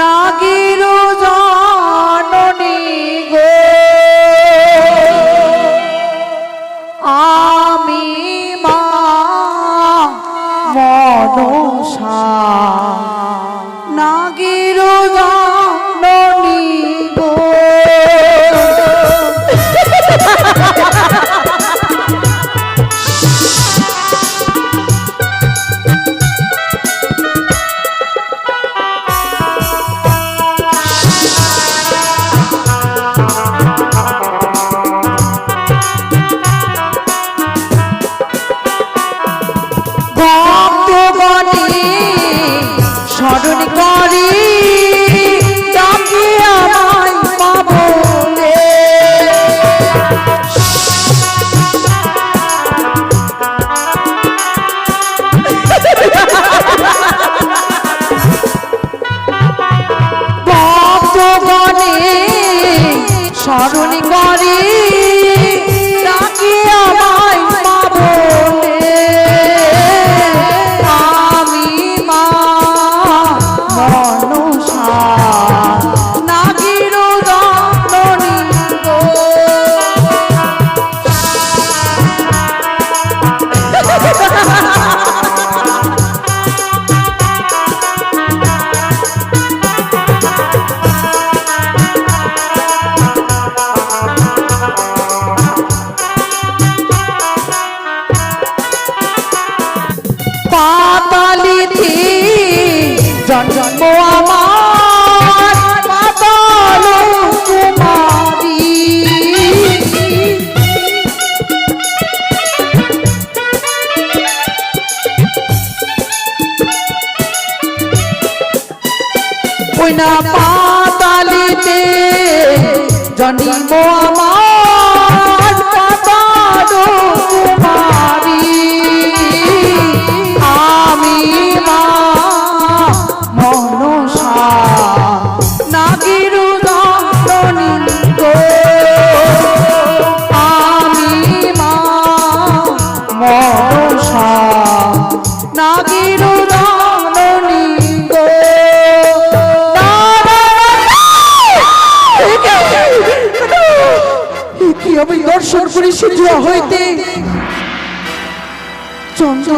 নাগির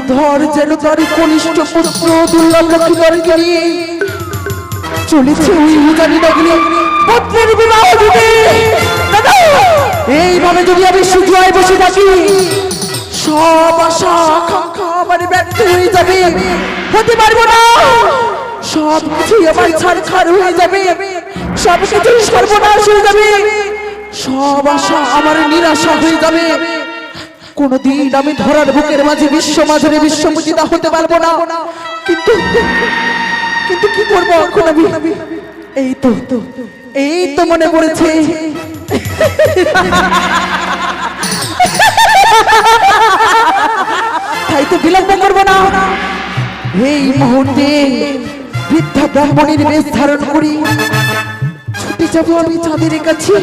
চন্দ্রধর যেন তার কনিষ্ঠ পুত্র দুর্লভ লক্ষ্মীধরকে নিয়ে চলেছে ওই পুত্রের বিবাহ দিতে। এইভাবে যদি আমি সিজুয়ায় বসে থাকি, সব আশা, আকাঙ্ক্ষা আমার ব্যর্থ হয়ে যাবে। হতে পারব না। সব কিছু আমার ছাড় হয়ে যাবে। সব কিছু সর্বনাশ হয়ে যাবে। সব আশা আমার নিরাশা হয়ে যাবে। কোনদিন আমি ধরার বুকের মাঝে বিশ্ব মাঝারে বিশ্বপূজিতা হতে পারব না। কিন্তু কিন্তু কি করব এখন আমি? এই তো এই তো মনে পড়েছে। তাই তো বিলম্ব করব না। এই মুহূর্তে বৃদ্ধা ব্রাহ্মণীর বেশ ধারণ করি। ছুটে যাব আমি চাঁদের কাছে।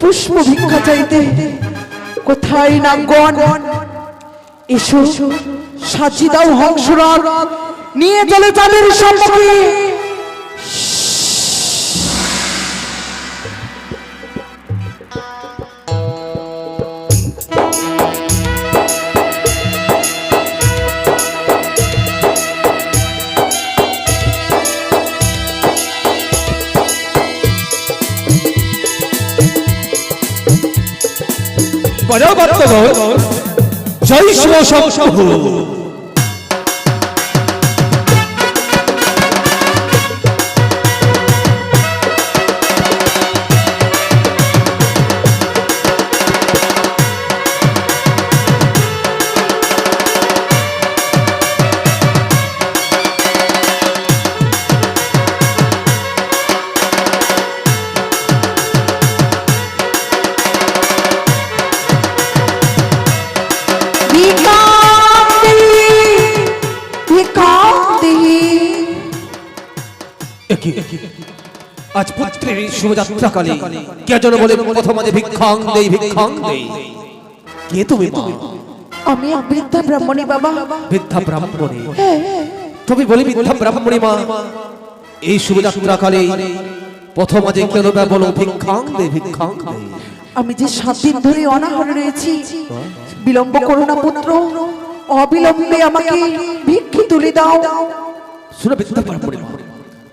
পুষ্প ভিক্ষা চাইতে। কোথায় নাঙ্গন এসো সাজি দাও হংসরাগ নিয়ে চলে তাদের সম্মুখে। পরবর্তন। জয় শিব শম্ভু আজ পুত্রের শুভযাত্রাকালে কে যেন বলে প্রথম আজ ভিক্ষাং দেই ভিক্ষাং দেই। কে তুমি মা? আমি বৃদ্ধা ব্রাহ্মণী বাবা। বৃদ্ধা ব্রাহ্মণী। তুমি বলি বৃদ্ধা ব্রাহ্মণী মা? এই শুভযাত্রাকালে প্রথম আজ কেন বা বলো ভিক্ষাং দে ভিক্ষাং দে আমি যে সাত দিন ধরে অনাহারে রয়েছি বিলম্ব করো না পুত্র। অবিলম্বে আমাকে ভিক্ষি তুলে দাও। শুনে বিদ্যা পারপরে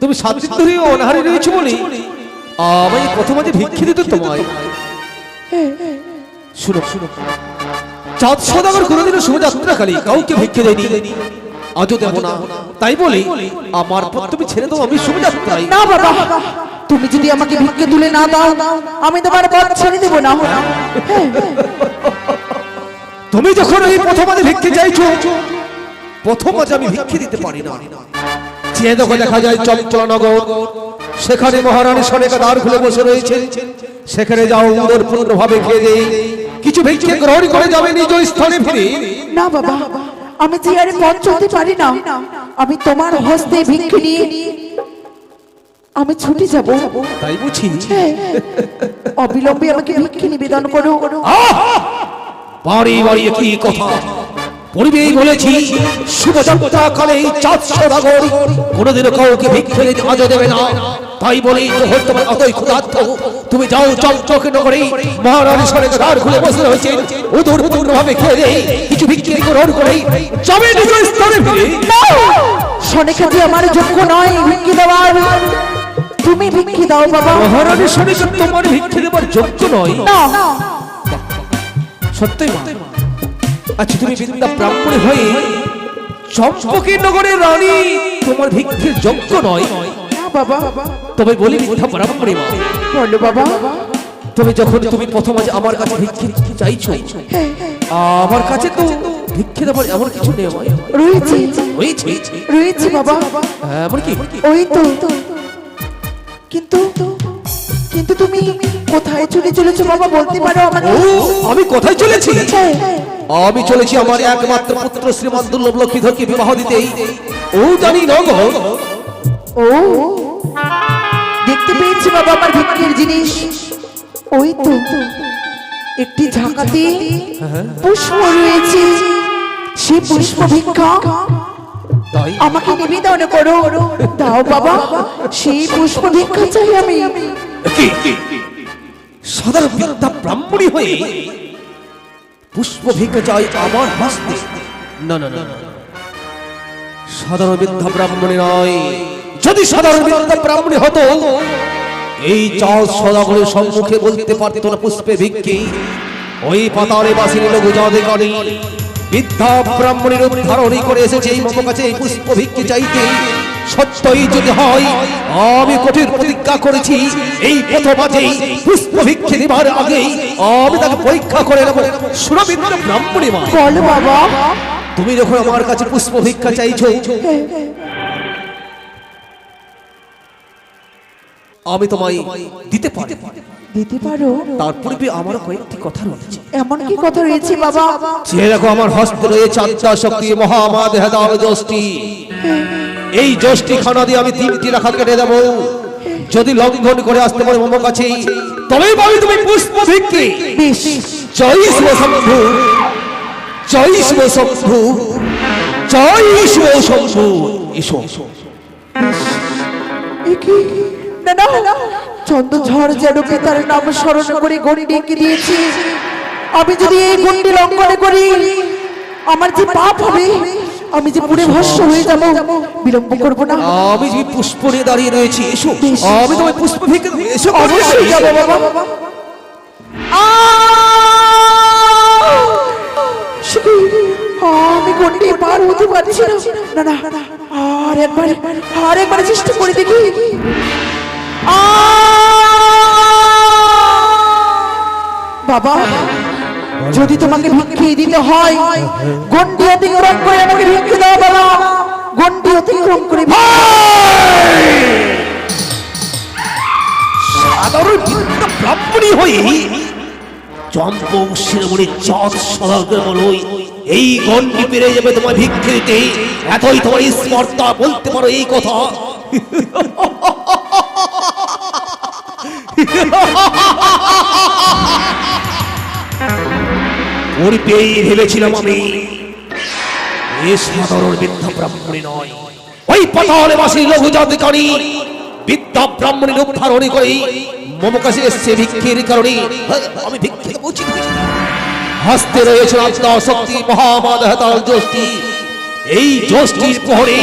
তুমি সাত দিন ধরে অনাহারে রয়েছো বলে আমি প্রথম আজ ভিক্ষে দিতে তোমায়। শুনো শুনো। চাঁদ সদাগর কোনোদিনও শুভযাত্রাকালে কাউকে ভিক্ষে দেয়নি। আজও দেব না। তাই বলি আমার পর তুমি ছেড়ে দাও আমি শুভযাত্রায়। না বাবা। তুমি যদি আমাকে ভিক্ষে তুলে না দাও আমি তোমার পথ ছেড়ে দেবো না। তুমি যখন এই প্রথম ভিক্ষে চাইছো প্রথম আজ আমি ভিক্ষে দিতে পারি না। চেয়ে দেখো দেখা যায় চঞ্চলনগর সেখানে মহারানী সনেকা দ্বার খুলে বসে রয়েছে সেখানে যাও উদর পূর্ণ ভাবে খেয়ে দেই। কিছু ভিক্ষে গ্রহণ করে যাবে নিজ স্থানে ফিরে। না বাবা আমি চেয়ারে পথ চলতে পারি না। আমি তোমার হস্তে ভিক্ষে নিয়ে আমি ছুটে যাব। তাই বুঝি? অবিলম্বে আমাকে ভিক্ষে নিবেদন করো। বাড়ি বাড়ি কি কথা। পূর্বেই বলেছি শুভযাত্রা কালে এই চাঁদ সদাগর কোনোদিনও কাউকে ভিক্ষে দিতে আজও দেবে না। তাই বলি তোমার অতই ক্ষুধার্ত। তুমি যাও চক নগরে মহারানী সরে খুলে বসে রয়েছে। উদর উদর ভাবে খেয়ে দেই কিছু ভিক্ষে গ্রহণ করে। যাবে নিজ স্থানে ফিরে। সনেকাটি আমার যোগ্য নয় ভিক্ষে দেওয়ার। তুমি ভিক্ষে দাও বাবা। মহারানী সরে তোমার ভিক্ষে দেবার যোগ্য নয়। না। সত্যই মা। আচ্ছা তুমি বিদ্যা ব্রাহ্মণী হয়ে নগরের রানী তোমার ভিক্ষের যোগ্য নয়। বাবা তবে বলি মিথ্যা ব্রাহ্মণী মা। বলো বাবা। তুমি যখন তুমি প্রথম আজ আমার কাছে ভিক্ষে চাইছো আমার কাছে তো ভিক্ষে দেবার এমন কিছু নেই আমার। রয়েছে। রয়েছে। বাবা। এমন কি? ওই তো। কিন্তু কিন্তু তুমি কোথায় চলে চলেছো বাবা? বলতে পারো আমাকে। আমি কোথায় চলেছি? আমি চলেছি আমার একমাত্র পুত্র শ্রীমান দুর্লভ লক্ষ্মীধরকে বিবাহ দিতেই। ও জানি নগর ও দেখতে পেয়েছি বাবা আমার ভিক্ষের জিনিস। ওই তো একটি ঝাঁকাতে পুষ্প রয়েছে। সেই পুষ্প ভিক্ষা আমাকে নিবেদন করো। দাও বাবা সেই পুষ্প ভিক্ষা চাই আমি। সাধারণ বিদ্যা ব্রাহ্মণী হয়ে পুষ্প ভিক্ষা চাই আমার হস্তে। না না না না। সাধারণ বিদ্যা ব্রাহ্মণী নয়। যদি সাধারণ বিদ্যা ব্রাহ্মণী হতো এই চাল সদাগরের সম্মুখে বলতে পারত না পুষ্পে ভিক্ষি ওই পাতারে লোক বিদ্যা ব্রাহ্মণীর করে এসেছে এই মম কাছে এই পুষ্প ভিক্ষি চাইতে। সত্যই যদি হয় আমি কঠিন প্রতিজ্ঞা করেছি এই প্রথম আজেই পুষ্প ভিক্ষি দিবার আগেই আমি তাকে পরীক্ষা করে নেব। সুরবিদ্য ব্রাহ্মণী মা। বলো বাবা। তুমি যখন আমার কাছে পুষ্প ভিক্ষা চাইছো আমি তোমায় দিতে পারি। দিতে পারো। তার পূর্বে আমার কয়েকটি কথা রয়েছে। এমন কি কথা রয়েছে বাবা? যে দেখো আমার হস্তে রয়েছে আত্মা শক্তি মহামাদ হেদাল যষ্টি এই যষ্টি খানা দিয়ে আমি তিনটি রাখা কেটে দেব। যদি লঙ্ঘন করে আসতে পারে মম কাছে তবেই পাবি তুমি পুষ্প ভিক্ষি। জয় শিব শম্ভু। জয় শিব শম্ভু। জয় শিব শম্ভু। এসো। এ না না। চন্দন ঝড় যেন পিতার নাম স্মরণ করে গড়ি ডেকে দিয়েছি। আমি যদি এই গন্ডি লঙ্ঘন করি আমার যে পাপ হবে আমি যে পুরে ভস্য হয়ে যাব বিলম্ব করব না। আমি যে পুষ্প নিয়ে দাঁড়িয়ে রয়েছি এসো। আমি তোমায় পুষ্প ভিক্ষি। এসো। অবশ্যই যাব বাবা। আমি গন্ডি পার হতে পারছি না। না না আর একবার আর একবার চেষ্টা করে দেখি। বাবা যদি তোমাকে ভিক্ষে দিতে হয় গন্ডি অতিক্রম করে আমাকে ভিক্ষে দাও বাবা। গন্ডি অতিক্রম করে সাধারণ বিদ্যা ব্রাহ্মণী হয়ে শিরোমণি বলই এই গন্ডি পেরে যাবে তোমার ভিক্ষে দিতে। এতই তোমার স্পর্ধা বলতে পারো এই কথা। পূর্বেই ভেবেছিলাম আমি। এ সাধারণ ব্রাহ্মণী নয়। ওই পাতালে বাসী লঘু জাতিকারী বিদ্যা ব্রাহ্মণের উদ্ধারণী করে মম কাছে এসছে ভিক্ষের কারণে। হ্যাঁ, আমি ভিক্ষে হস্তে রয়েছে আত্মা শক্তি মহামাদ হেতাল এই জ্যোষ্ঠীর পরে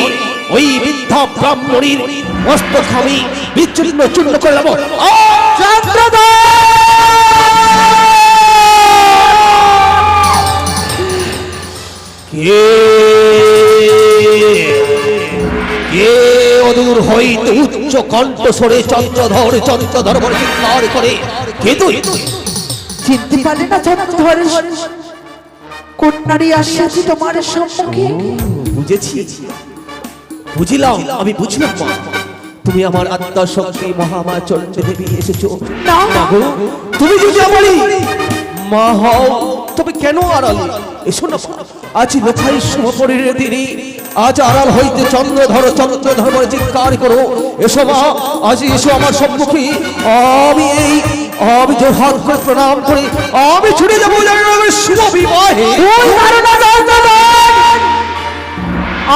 ওই বিদ্যা ব্রাহ্মণীর মস্তক আমি বিচ্ছিন্ন চূর্ণ করলাম কে? কে অদূর হইতে উচ্চ কণ্ঠস্বরে চন্দ্রধর চন্দ্রধর বলে চিৎকার করে? কে তুই? চিনতে পারে না চন্দ্রধর কোন নারী আসিয়াছি তোমার সম্মুখে? বুঝেছি। বুঝিলাম আমি বুঝলাম মা। তুমি আমার আত্মা শক্তি মহামা চন্দ্র দেবী এসেছ। না। মাগো, তুমি যদি আমারই মা হও, তবে কেন আড়ালে? এসো না। আজ লোখাই সমপরের দিনে আজ আড়াল হইতে চন্দ্রধর চন্দ্রধর বলে চিৎকার করো। এসো মা, আজ এসো আমার সম্মুখে। আমি এই, আমি যে হাত করে প্রণাম করি, আমি ছুটে যাব শুভ বিবাহে।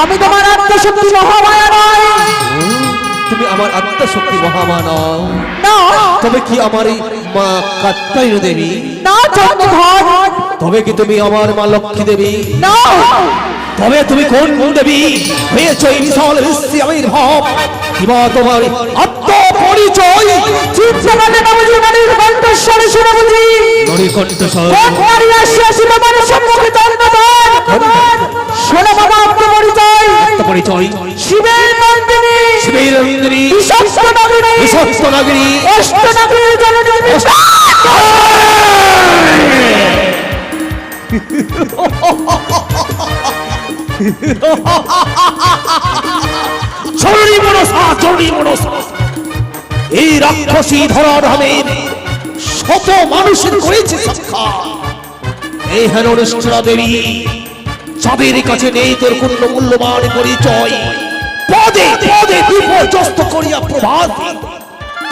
আমি তোমার আত্মশক্তি মহামায়া নয়। তুমি আমার আত্মশক্তি মহামানব। না। তবে কি আমার এই মা কাত্তায়ন দেবী? তবে কি তুমি আমার মা লক্ষ্মী দেবী? না। তবে তুমি কোন দেবী? হয়েছ এই বিশাল বিশ্বে আবির্ভাব। কিবা তোমার আত্ম পরিচয় চিনতে না বুঝি নারীর কণ্ঠস্বরে শুনে বুঝি নরিকণ্ঠ কোন নারী আসিয়াছি তোমার সম্মুখে চন্দ্রধর শোনো বাবা আত্মপরিচয় পরিচয়। শিবের নন্দিনী। শিবের নন্দিনী। বিশ্বস্ত নগরী বিশ্বস্ত নাগরী অষ্ট নগরীর জননী। চরণী মনসা চরণী মনসা। এই রাক্ষসী ধরা ধামের শত মানুষের করেছে সাক্ষাৎ এই হেন দেবী। যাদের কাছে নেই তোর কোন মূল্যবান পরিচয়। পদে পদে বিপর্যস্ত করিয়া প্রভাত।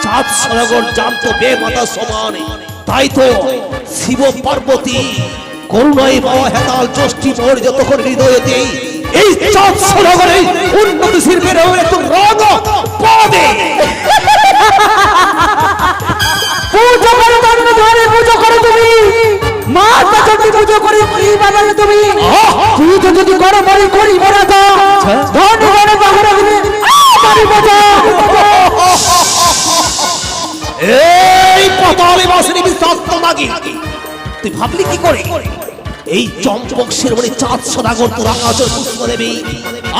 চাঁদ সরগর জানত বে মাতা সমান। তাই তো শিব পার্বতী, করুণায় বাবা হেতাল জ্যোষ্ঠী মোর যতক্ষণ হৃদয়তে এই চাঁদ সরগরে উন্নতি শিল্পের একটু রঙ পদে। করো তুমি। মা পুজো করে। তুমি পুজো যদি করো বলি করি বলা তো ধন ঘরে এই পতালে বাসনি বিশ্বস্ত মাগি তুই ভাবলি কি করে? এই চম্পক শিরোমণি চাঁদ সদাগর তো আকাশের পুষ্প দেবী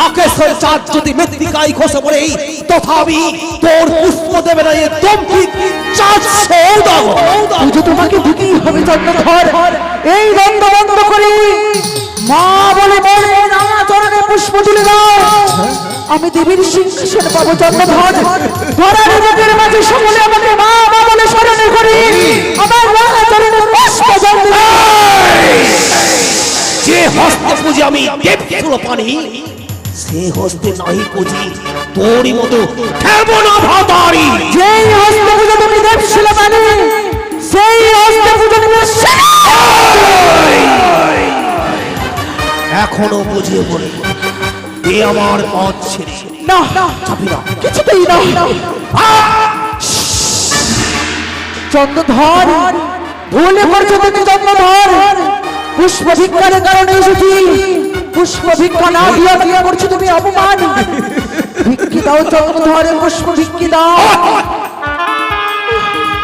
আকাশের চাঁদ যদি মৃত্তিকায় খসে পড়ে তথাপি তোর পুষ্প দেবে না এ দম্পিক চাঁদ সৌদাগর। পুজো তোমাকে দিতেই হবে, চন্দ্রধর। এই দ্বন্দ্ব বন্ধ করি মা বলে বলবে না চরণে পুষ্প তুলে দাও। আমি দেবীর সিংহাসন পাবো চন্দ্রধর ধরার বুকের মাঝে সকলে আমাকে মা মা বলে স্মরণে করি। আমার মা চরণে পুষ্প জল যে হস্ত পুজে আমি দেব পানি সে হস্তে নাহি পুজি তোরই মতো না ভাতারি। যেই হস্ত পুজো তুমি দেবশীল মানে সেই হস্ত পুজো তুমি এখনও বুঝিয়ে বলি এ আমার পথ ছেড়ে। না কিছুতেই না। চন্দ্রধর ভুলে করছ তুমি চন্দ্রধর। পুষ্প ভিক্ষার কারণে এসেছি। পুষ্প ভিক্ষা না দিয়া দিয়া করছ তুমি অপমান? ভিক্ষি দাও চন্দ্রধরে পুষ্প ভিক্ষি দাও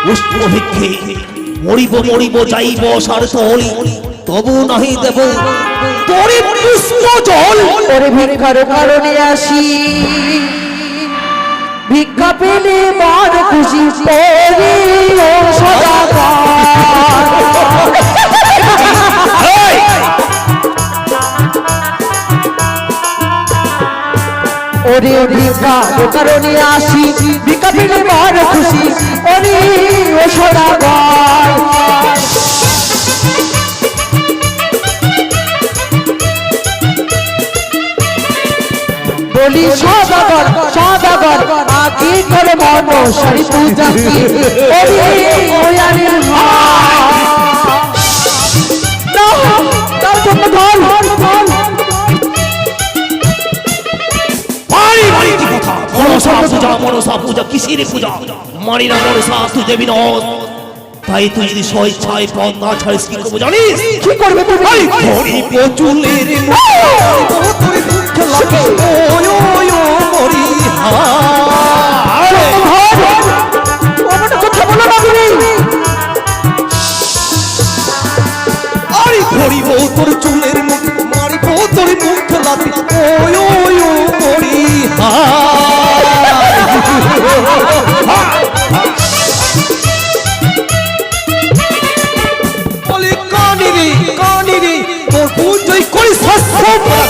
পুষ্প ভিক্ষে মরিব মরিব যাইব সারসহলি তবু নাহি দেব। তোরে পুষ্প জল। ওরে ভিক্ষার কারণে আসি। ভিক্ষা পেলে বড় খুশি পরি এই! ওরে ভিক্ষা কারণে আসি। ভিক্ষা পেলে বড় খুশি ওরে ও সদাগর। বলি সদাগর সদাগর আগে করে মন সারি পূজা কি? ওরে ওয়ারে না তার জন্য ধর ধর বাড়ি বাড়ি কি কথা মনসা পূজা মনসা পূজা কিসের পূজা না মনসা তুই দেবী নস তাই তুই যদি স্বেচ্ছায় পথ না ছাড়িস কি করব জানিস কি করবে তুমি হরি পচুলের ধরিব তোর চুলের মুখ মারিব তোর মুখ লাতি ওয় ওয় ও মরি বলে কানি রে কানি রে, তোর পুজোই করি শস্য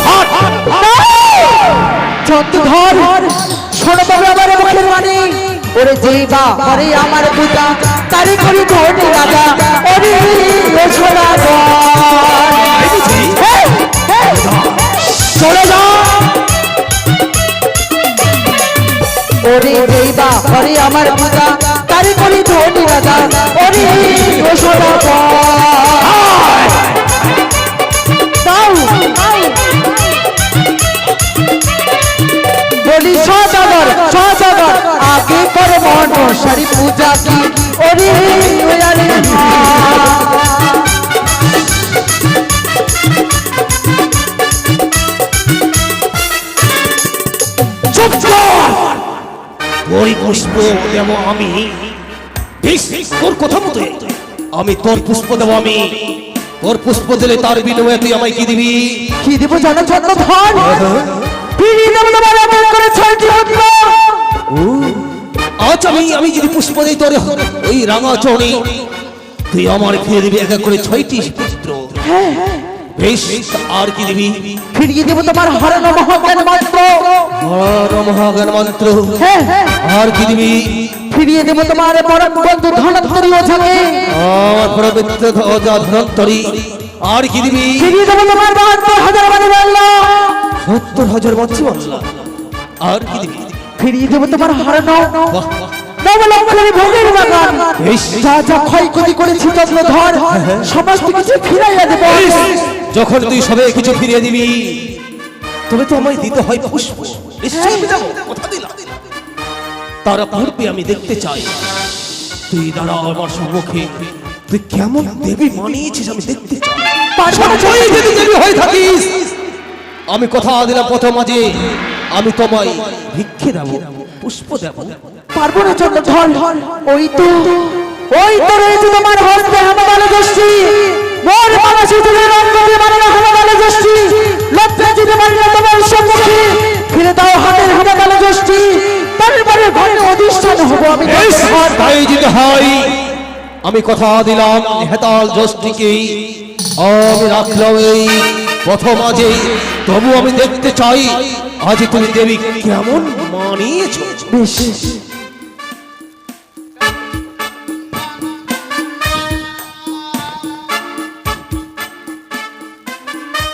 হাট। চন্দ্রধর শোনো বাবা আমার মুখের বাণী। ওরে যেই বা করে আমার পূজা তারি করি ধরে রাজা, ওরে ও সোনা চলে যা ওরে যেই করে আমার পূজা তারি করি ধরে রাজা, ওরে ও সোনা বলি করে মনসারি পূজা কি? ওরে ওয়ারে চুপ কর। ওই পুষ্প দেব আমি। তোর কথা মতো আমি তোর পুষ্প দেব আমি। তোর পুষ্প দিলে তার বিনিময়ে তুই আমায় কি দিবি? কি দেব জানো ছন্দ ধন ফিরিয়ে দেব তোমার করে আজ আমি আমি যদি পুষ্প দিই তোর ওই রাঙা চড়ি তুই আমার ফিরে দিবি এক করে ছয়টি পুত্র। বেশ আর কি দিবি? ফিরিয়ে দেব তোমার হরণ মহাজ্ঞান মাত্র হর মহাজ্ঞান মন্ত্র। হ্যাঁ। আর কি দিবি? ফিরিয়ে দেব তোমার পরম বন্ধু ধনত্তরী ওঝাকে। আমার পবিত্র ধ্বজা ধনন্তরী আর কি দিবি? ফিরিয়ে দেব তোমার বাহাত্তর হাজার মানে বলল সত্তর হাজার বছর আর কি দিবি? ফিরিয়ে দেব তোমার হরণ বাহ বাহ। নবলক্ষণী ভোগের বাগান। যা যা ক্ষয়ক্ষতি করেছি চন্দ্রধর সমস্ত কিছু ফিরাইয়া দেব। যখন তুই সবে কিছু ফিরিয়ে দিবি তবে তো আমায় দিতে হয় পুষ্প। নিশ্চয়ই আমি কথা দিলাম। তারা পূর্বে আমি দেখতে চাই। তুই দাঁড়া আমার সম্মুখে। তুই কেমন দেবী মানিয়েছিস আমি দেখতে চাই। সবসময় যদি দেবী হয়ে থাকিস। আমি কথা দিলাম প্রথম মাঝে। আমি তোমায় ভিক্ষে দেব পুষ্প দেব। পারব না চন্দ্রধর ওই তো ওই তো রয়েছে তোমার হস্তে হেমবালে দোষী মোর মানসী তুমি রঙ্গ দিয়ে মানে না হেমবালে দোষী লজ্জা দিতে পারি না তোমার সম্মুখে ফিরে দাও হাতের হেমবালে দোষী তারপরে ঘরে অধিষ্ঠান হব আমি বেশ, চন্দ্রধর। তাই যদি হয় আমি কথা দিলাম হেতাল যষ্টিকে আমি রাখলাম এই প্রথম আজে তবু আমি দেখতে চাই আজ তুমি দেবী কেমন মানিয়েছ? বেশ।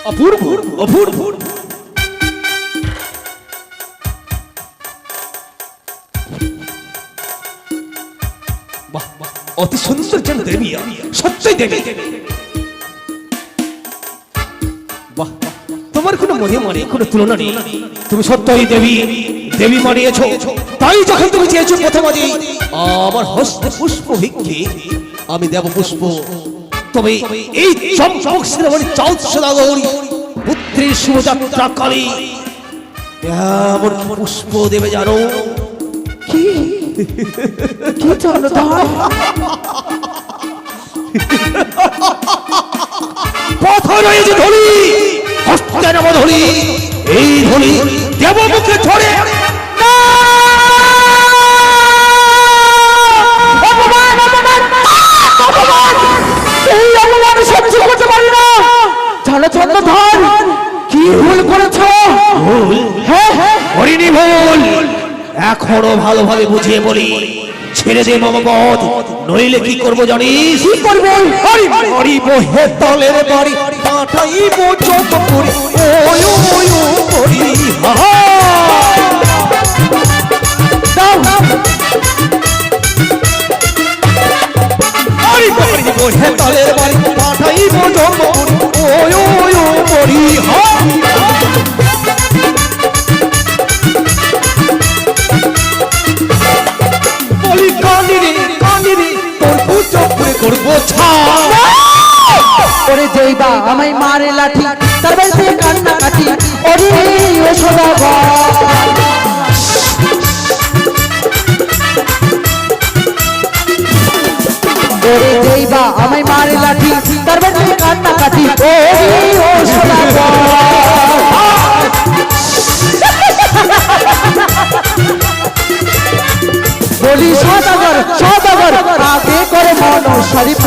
অপূর্ব অপূর্ব। অতি সুন্দর যেন দেবী সত্যই দেবী। তোমার কোনো মনে মনে কোনো তুলনা নেই। তুমি সত্যই দেবী দেবী মানিয়েছো তাই যখন তুমি চেয়েছো প্রথম আজই আমার হস্তে পুষ্প ভিক্ষে আমি দেব পুষ্প। তবে এই চম্পক শ্রীমণি চাউত সদাগরী পুত্রের শুভযাত্রা কালী এমন পুষ্প দেবে জানো। কি? কি চন্দ্রধর পথ রয়েছে ধরি হস্তে নব ধরি এই ধরি দেব মুখে ছড়ে চলো চন্দ্রধর কি ভুল করেছ? হ্যাঁ হ্যাঁ। হরিণী ভুল। এখনও ভালোভাবে বুঝিয়ে বলি। ছেড়ে দে মামা পথ নইলে কি করব জানিস? কি করবে? হরি হরি বহে তলের বাড়ি। পাঠাইব চোখ করি।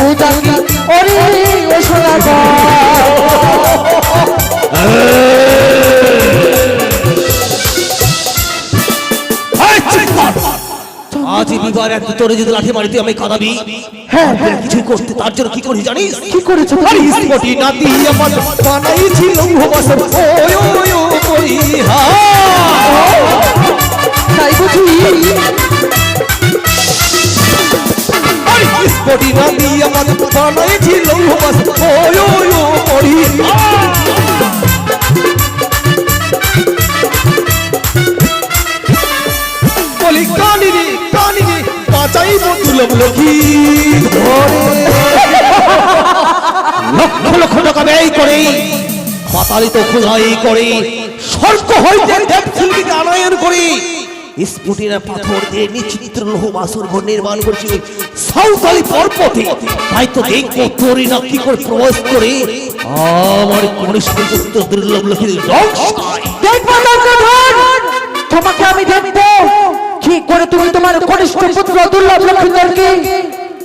সারি পূজা ওরে ও কর। আজ বিবার এক তোরে যদি লাঠি মারি তুই আমি কাঁদাবি হ্যাঁ, তুই কিছু করতে তার জন্য কি করি জানিস কি করেছ আরে স্পটি না আমার বানাইছিল উপবাসের ওয় ওয় ও হা তাই বুঝি না দিয়ে আমার বানাইছিল ওয় ও করি। বলি কানি রে কানি রে বাঁচাই লক্ষ্মী। লক্ষ লক্ষ টাকা ব্যয় করে পাতালিত খোঁজাই করে স্বর্গ হইতে দেবশিল্পীকে আনয়ন করে স্ফুটিনা পাথর দিয়ে নিচিত্র লোহ বাসুর ঘর নির্মাণ করছে। সাঁওতালি পর্বতে। তাই তো দেখব তোরই না কি করে প্রবেশ করে। আমার কনিষ্ঠ পুত্র দুর্লভ রংসায় দেখব তোমাকে আমি দেখব। কি করে তুমি তোমার কনিষ্ঠ পুত্র দুর্লভ লক্ষ্মীদেরকে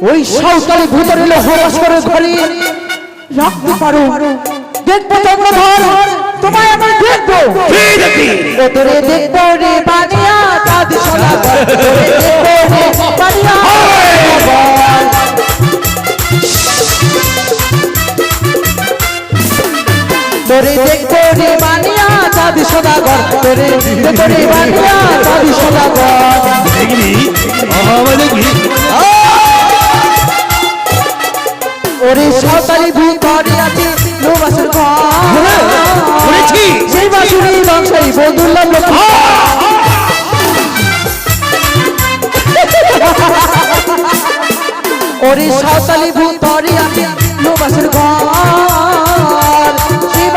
ওই সাঁওতালি ভূতের লোহবাস করে ঘরে রাখতে পারো। দেখব চন্দ্রধর তোমায় আমি দেখব। ওতরে দেখব রে বানিয়া দাদি সোনা দাদি সদাগর তোরে দেখব রে বানিয়া দাদি সদাগর। দেখলি আমার দেখলি ওরে সাঁওতালি ভিতরে আছে লোবাসের ঘর করেছি। সেই বাসুরি বংশাই বন্ধুল্লাহ লক্ষ্মী ওরে সাঁওতালি ভিতরে আছে লোবাসের ঘর সেই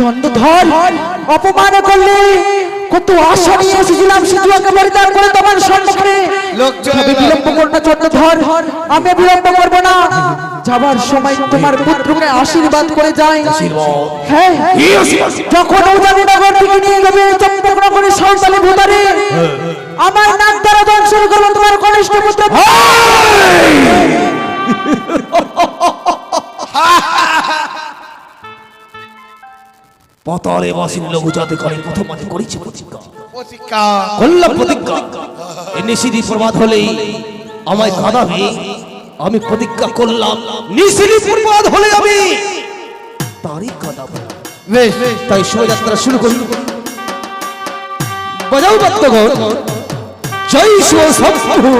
চন্দ্রধর অপমান করলে কত আশা নিয়ে এসেছিলাম সিধুয়াকে পরিত্যাগ করে তোমার সম্মুখে। তবে বিলম্ব করো না চন্দ্রধর আমি বিলম্ব করব না। যাবার সময় তোমার পুত্রকে আশীর্বাদ করে যাই। হ্যাঁ? যখন নগর থেকে নিয়ে যাবে সাঁওতালি ভূতারে। আমার নাক দ্বারা দংশন করব তোমার কনিষ্ঠ পুত্র। পতরে বাসিন লঘু যাতে করে প্রথম মাঝে করেছি প্রতিজ্ঞা। প্রতিজ্ঞা। করলাম প্রতিজ্ঞা। এই নিশিদি প্রবাদ হলেই আমায় কাঁদাবে। আমি প্রতিজ্ঞা করলাম নিশিদি প্রবাদ হলে আমি তারই কাঁদাবো। বেশ। তাই শোভাযাত্রা শুরু করি। বাজাও বাদ্যগণ জয় শিব শম্ভু